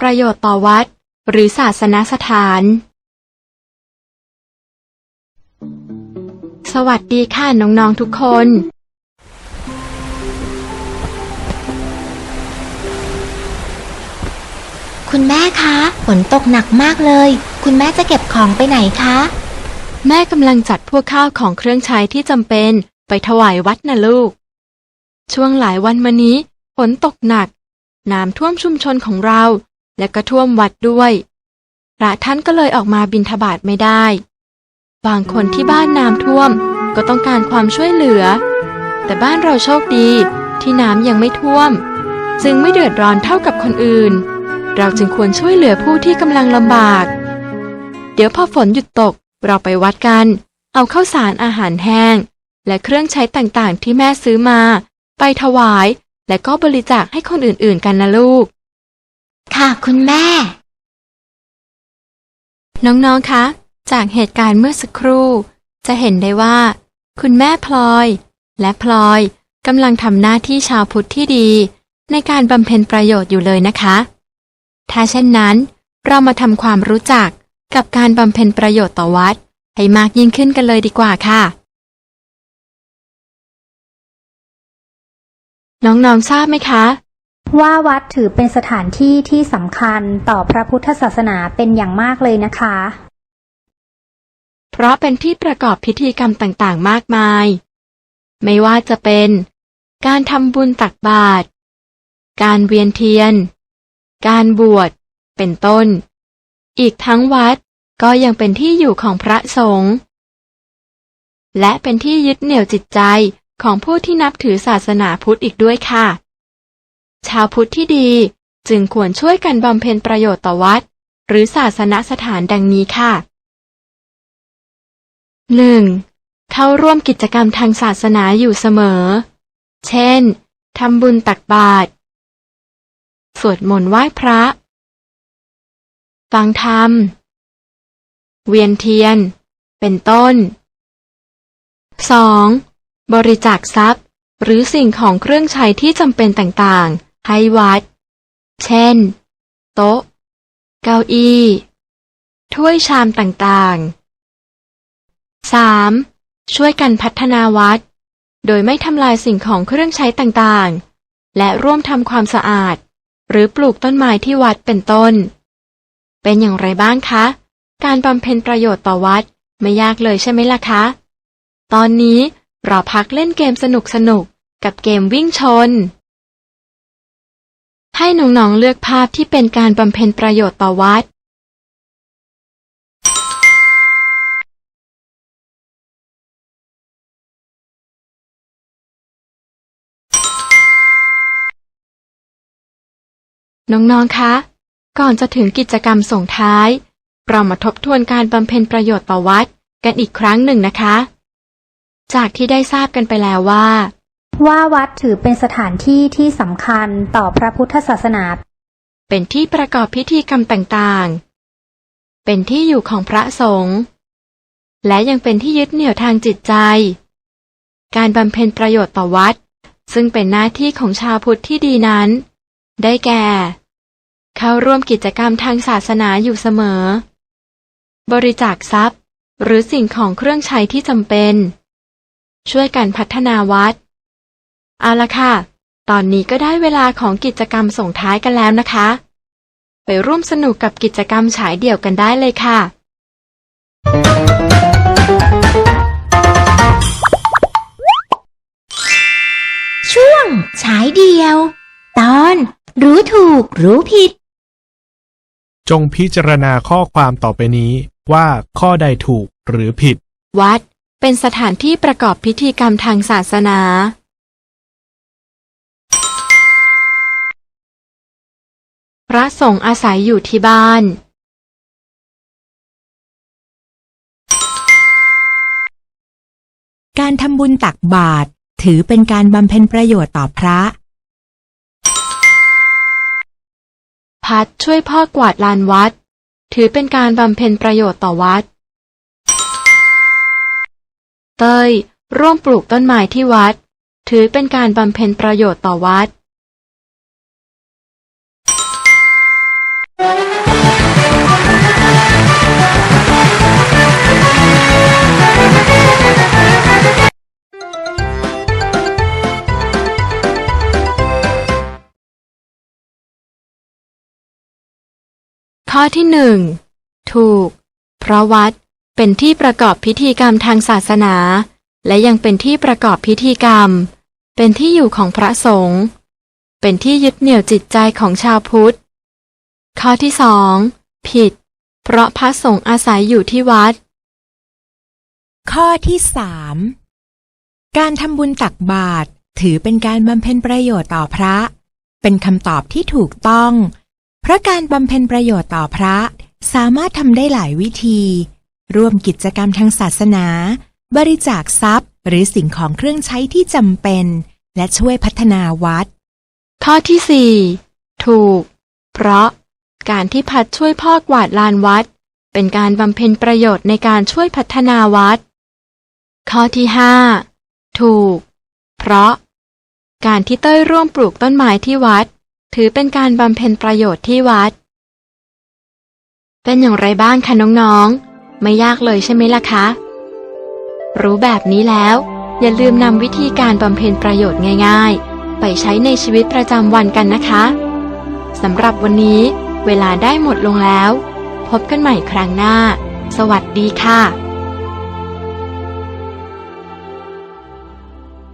ประโยชน์ต่อวัด หรือศาสนสถาน สวัสดีค่ะน้อง ๆ ทุกคน คุณแม่คะฝนตกหนักมากเลย คุณแม่จะเก็บของไปไหนคะ แม่กำลังจัดพวกข้าวของเครื่องใช้ที่จำเป็นไปถวายวัดนะลูก ช่วงหลายวันมานี้ฝนตกหนักน้ำท่วมชุมชนของเรา และก็ท่วมวัดด้วย พระท่านก็เลยออกมาบิณฑบาตไม่ได้ บางคนที่บ้านน้ำท่วมก็ต้องการความช่วยเหลือ แต่บ้านเราโชคดีที่น้ำยังไม่ท่วม จึงไม่เดือดร้อนเท่ากับคนอื่น เราจึงควรช่วยเหลือผู้ที่กำลังลำบาก เดี๋ยวพอฝนหยุดตกเราไปวัดกัน เอาข้าวสารอาหารแห้ง และเครื่องใช้ต่างๆที่แม่ซื้อมา ไปถวาย และก็บริจาคให้คนอื่นๆกันนะลูก ค่ะคุณแม่ น้องๆ คะ จากเหตุการณ์เมื่อสักครู่ จะเห็นได้ว่า คุณแม่พลอย และพลอยกำลังทำหน้าที่ชาวพุทธที่ดี ในการบำเพ็ญประโยชน์อยู่เลยนะคะ ถ้าเช่นนั้น เรามาทำความรู้จักกับการบำเพ็ญประโยชน์ต่อวัด ให้มากยิ่งขึ้นกันเลยดีกว่าค่ะ น้องๆ ทราบไหมคะ ว่าวัดถือเป็นสถานที่ที่สำคัญต่อพระพุทธศาสนาเป็นอย่างมากเลยนะคะ เพราะเป็นที่ประกอบพิธีกรรมต่างๆ มากมาย ไม่ว่าจะเป็น การทำบุญตักบาตร การเวียนเทียน การบวช เป็นต้น อีกทั้งวัดก็ยังเป็นที่อยู่ของพระสงฆ์ และเป็นที่ยึดเหนี่ยวจิตใจของผู้ที่นับถือศาสนาพุทธอีกด้วยค่ะ ชาวพุทธที่ดี จึงควรช่วยกันบำเพ็ญประโยชน์ต่อวัด หรือศาสนสถานดังนี้ค่ะหนึ่งเข้าร่วมกิจกรรมทางศาสนาอยู่เสมอ เช่น ทำบุญตักบาตร สวดมนต์ไหว้พระ ฟังธรรม เวียนเทียน เป็นต้น 2. บริจาคทรัพย์ หรือสิ่งของเครื่องใช้ที่จำเป็นต่างๆ ให้วัด เช่น โต๊ะ เก้าอี้ ถ้วยชามต่างๆ 3. ช่วยกันพัฒนาวัด โดยไม่ทำลายสิ่งของเครื่องใช้ต่างๆ และร่วมทำความสะอาด หรือปลูกต้นไม้ที่วัดเป็นต้น เป็นอย่างไรบ้างคะ การบำเพ็ญประโยชน์ต่อวัดไม่ยากเลยใช่ไหมล่ะคะ ตอนนี้เราพักเล่นเกมสนุกๆกับเกมวิ่งชน ให้น้องๆเลือกภาพที่เป็นการบำเพ็ญประโยชน์ต่อวัด น้องๆ คะ ก่อนจะถึงกิจกรรมส่งท้าย เรามาทบทวนการบำเพ็ญประโยชน์ต่อวัดกันอีกครั้งหนึ่งนะคะ จากที่ได้ทราบกันไปแล้วว่า ว่าวัดถือเป็นสถานที่ที่สำคัญต่อพระพุทธศาสนา เป็นที่ประกอบพิธีกรรมต่างๆ เป็นที่อยู่ของพระสงฆ์ และยังเป็นที่ยึดเหนี่ยวทางจิตใจ การบำเพ็ญประโยชน์ต่อวัด ซึ่งเป็นหน้าที่ของชาวพุทธที่ดีนั้น ได้แก่ เข้าร่วมกิจกรรมทางศาสนาอยู่เสมอ บริจาคทรัพย์ หรือสิ่งของเครื่องใช้ที่จำเป็น ช่วยกันพัฒนาวัด เอาละค่ะ ตอนนี้ก็ได้เวลาของกิจกรรมส่งท้ายกันแล้วนะคะ ไปร่วมสนุกกับกิจกรรมฉายเดี่ยวกันได้เลยค่ะ ช่วงฉายเดียว ตอนรู้ถูกรู้ผิด จงพิจารณาข้อความต่อไปนี้ว่าข้อใดถูกหรือผิด วัดเป็นสถานที่ประกอบพิธีกรรมทางศาสนา พระสงฆ์อาศัยอยู่ที่บ้านการทำบุญตักบาตรถือเป็นการบำเพ็ญประโยชน์ต่อพระ พัดช่วยพ่อกวาดลานวัด ถือเป็นการบำเพ็ญประโยชน์ต่อวัด เต้ยร่วมปลูกต้นไม้ที่วัด ถือเป็นการบำเพ็ญประโยชน์ต่อวัด ข้อที่หนึ่งถูก เพราะวัดเป็นที่ประกอบพิธีกรรมทางศาสนา และยังเป็นที่ประกอบพิธีกรรม เป็นที่อยู่ของพระสงฆ์เป็นที่ยึดเหนี่ยวจิตใจของชาวพุทธ ข้อที่สองผิด เพราะพระสงฆ์อาศัยอยู่ที่วัด ข้อที่สามการทำบุญตักบาตรถือเป็นการบำเพ็ญประโยชน์ต่อพระ เป็นคำตอบที่ถูกต้อง ราะการบำเพ็ญประโยชน์ต่อพระสามารถทำได้หลายวิธี ร่วมกิจกรรมทางศาสนา บริจาคทรัพย์ หรือสิ่งของเครื่องใช้ที่จำเป็น และช่วยพัฒนาวัด ข้อที่สี่ถูก เพราะการที่พัดช่วยพ่อกวาดลานวัด เป็นการบำเพ็ญประโยชน์ในการช่วยพัฒนาวัด ข้อที่ห้าถูก เพราะ การที่เต้ยร่วมปลูกต้นไม้ที่วัด ถือเป็นการบำเพ็ญประโยชน์ที่วัด เป็นอย่างไรบ้างคะน้องๆ ไม่ยากเลยใช่ไหมล่ะคะ รู้แบบนี้แล้ว อย่าลืมนำวิธีการบำเพ็ญประโยชน์ง่าย ๆ ไปใช้ในชีวิตประจำวันกันนะคะสำหรับวันนี้ เวลาได้หมดลงแล้ว พบกันใหม่ครั้งหน้า สวัสดีค่ะ